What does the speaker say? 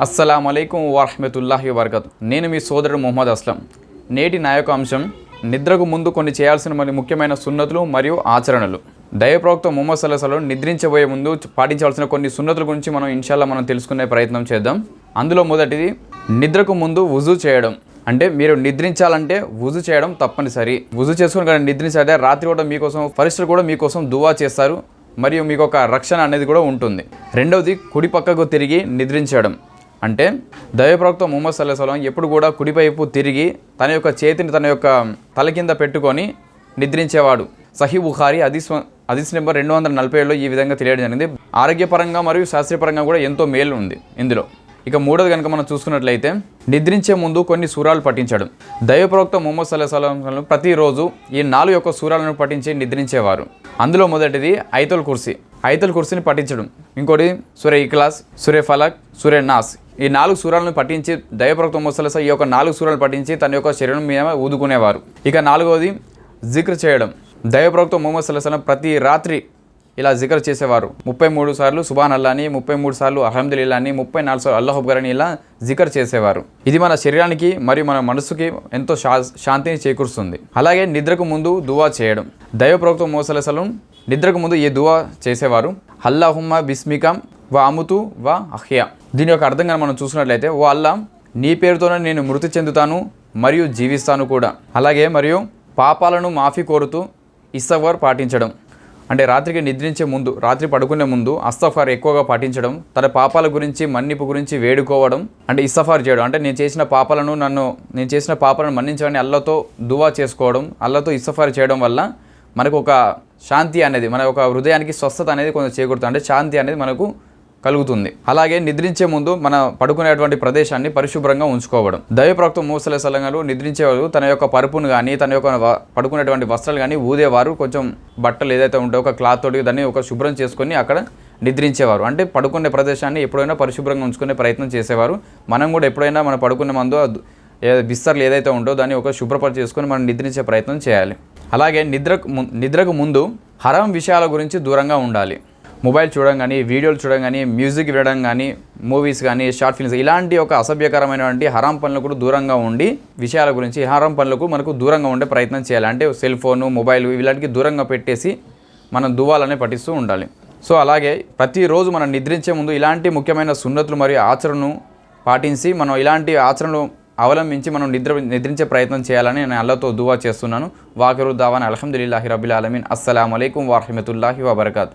అస్సలం అయికం వరహమతుల్లాహి వరకత్ నేను మీ సోదరుడు మొహమ్మద్ అస్లం. నేటి నా యొక్క అంశం నిద్రకు ముందు కొన్ని చేయాల్సిన మరి ముఖ్యమైన సున్నతులు మరియు ఆచరణలు. దైవప్రవక్త మొహమ్మద్ సల్లాహలో నిద్రించబోయే ముందు పాటించాల్సిన కొన్ని సున్నతుల గురించి మనం ఇన్షాల్లా మనం తెలుసుకునే ప్రయత్నం చేద్దాం. అందులో మొదటిది నిద్రకు ముందు వుజు చేయడం. అంటే మీరు నిద్రించాలంటే వుజు చేయడం తప్పనిసరి. వుజు చేసుకుని కానీ నిద్రించాలంటే రాత్రి కూడా మీకోసం పరిస్థితులు కూడా మీకోసం దువా చేస్తారు. మరియు మీకు ఒక రక్షణ అనేది కూడా ఉంటుంది. రెండవది కుడి పక్కకు తిరిగి నిద్రించడం. అంటే దైవప్రవక్త ముహమ్మద్ సల్లాహం ఎప్పుడు కూడా కుడివైపు తిరిగి తన యొక్క చేతిని తన యొక్క తల కింద పెట్టుకొని నిద్రించేవాడు. సహీ బుఖారి అదీస్ అదీస్ నెంబర్ రెండు వందల నలభై ఏడులో ఈ విధంగా తెలియడం జరిగింది. ఆరోగ్యపరంగా మరియు శాస్త్రీయపరంగా కూడా ఎంతో మేలు ఉంది ఇందులో. ఇక మూడోది కనుక మనం చూసుకున్నట్లయితే నిద్రించే ముందు కొన్ని సూరాలు పఠించడం. దైవప్రవక్త ముహమ్మద్ సలం ప్రతిరోజు ఈ నాలుగు యొక్క సూరాలను పఠించి నిద్రించేవారు. అందులో మొదటిది ఐతుల్ కుర్సీ. ఐతుల్ కుర్సీని పఠించడం. ఇంకోటి సురే ఇక్లాస్ సురే ఫలక్ సురే నాస్. ఈ నాలుగు సూరాలను పఠించి దైవప్రవక్త ముసలస ఈ యొక్క నాలుగు సూరాలు పఠించి తన యొక్క శరీరం మీద ఊదుకునేవారు. ఇక నాలుగవది జిక్ర చేయడం. దైవప్రవక్త మొహమ్మద్ సల్లాహం ప్రతి రాత్రి ఇలా జికర్ చేసేవారు. ముప్పై మూడు సార్లు సుబాన్ అల్లాని ముప్పై మూడు సార్లు అహ్మదుల్లా అని ముప్పై నాలుగు సార్లు అల్లాహ్ అని ఇలా జికర్ చేసేవారు. ఇది మన శరీరానికి మరియు మన మనసుకి ఎంతో శా శాంతిని చేకూరుస్తుంది. అలాగే నిద్రకు ముందు దువా చేయడం. దైవ ప్రవక్త మోసలసలం నిద్రకు ముందు ఈ దువా చేసేవారు? అల్లాహుమ్మ బిస్మికం వా అముతు వా అహ్యా. దీని యొక్క అర్థంగా మనం చూసినట్లయితే ఓ అల్లా నీ పేరుతోనే నేను మృతి చెందుతాను మరియు జీవిస్తాను కూడా. అలాగే మరియు పాపాలను మాఫీ కోరుతూ ఇస్తఫార్ పాటించడం. అంటే రాత్రికి నిద్రించే ముందు రాత్రి పడుకునే ముందు అస్తఫార్ ఎక్కువగా పాటించడం తన పాపాల గురించి మన్నిపు గురించి వేడుకోవడం అంటే ఇస్తఫార్ చేయడం. అంటే నేను చేసిన పాపాలను నన్ను నేను చేసిన పాపాలను మన్నించమని అల్లతో దువా చేసుకోవడం అల్లతో ఇస్తఫార్ చేయడం వల్ల మనకు ఒక శాంతి అనేది మన ఒక హృదయానికి స్వస్థత అనేది కొంచెం చేకూరుతుంది. అంటే శాంతి అనేది మనకు కలుగుతుంది. అలాగే నిద్రించే ముందు మన పడుకునేటువంటి ప్రదేశాన్ని పరిశుభ్రంగా ఉంచుకోవడం. దైవప్రవక్త మూసల సలంగాలు నిద్రించేవారు తన యొక్క పరుపును కానీ తన యొక్క పడుకునేటువంటి వస్త్రాలు కానీ ఊదేవారు. కొంచెం బట్టలు ఏదైతే ఉంటే ఒక క్లాత్ తోటి దాన్ని ఒక శుభ్రం చేసుకొని అక్కడ నిద్రించేవారు. అంటే పడుకునే ప్రదేశాన్ని ఎప్పుడైనా పరిశుభ్రంగా ఉంచుకునే ప్రయత్నం చేసేవారు. మనం కూడా ఎప్పుడైనా మన పడుకునే మందు బిస్తర్లు ఏదైతే ఉందో దాన్ని ఒక శుభ్రపరి చేసుకొని మనం నిద్రించే ప్రయత్నం చేయాలి. అలాగే నిద్రకు నిద్రకు ముందు హరం విషయాల గురించి దూరంగా ఉండాలి. మొబైల్ చూడడం కానీ వీడియోలు చూడడం కానీ మ్యూజిక్ వినడం కానీ మూవీస్ కానీ షార్ట్ ఫిల్మ్స్ ఇలాంటి ఒక అసభ్యకరమైనటువంటి హరాం పనులకు కూడా దూరంగా ఉండి విషయాల గురించి హరాం పనులకు మనకు దూరంగా ఉండే ప్రయత్నం చేయాలి. అంటే సెల్ ఫోను మొబైల్ ఇలాంటికి దూరంగా పెట్టేసి మనం దువ్వాలనే పఠిస్తూ ఉండాలి. సో అలాగే ప్రతిరోజు మనం నిద్రించే ముందు ఇలాంటి ముఖ్యమైన సున్నతులు మరియు ఆచరణను పాటించి మనం ఇలాంటి ఆచరణలు అవలంబించి మనం నిద్ర నిద్రించే ప్రయత్నం చేయాలని నేను అల్లతో దువా చేస్తున్నాను. వాకరు దావాన్ అల్హమ్దుల్లాహి రబిల్ అలమీన్ అస్సలం అయికం వరహమతుల్లాహి వబర్కాతు.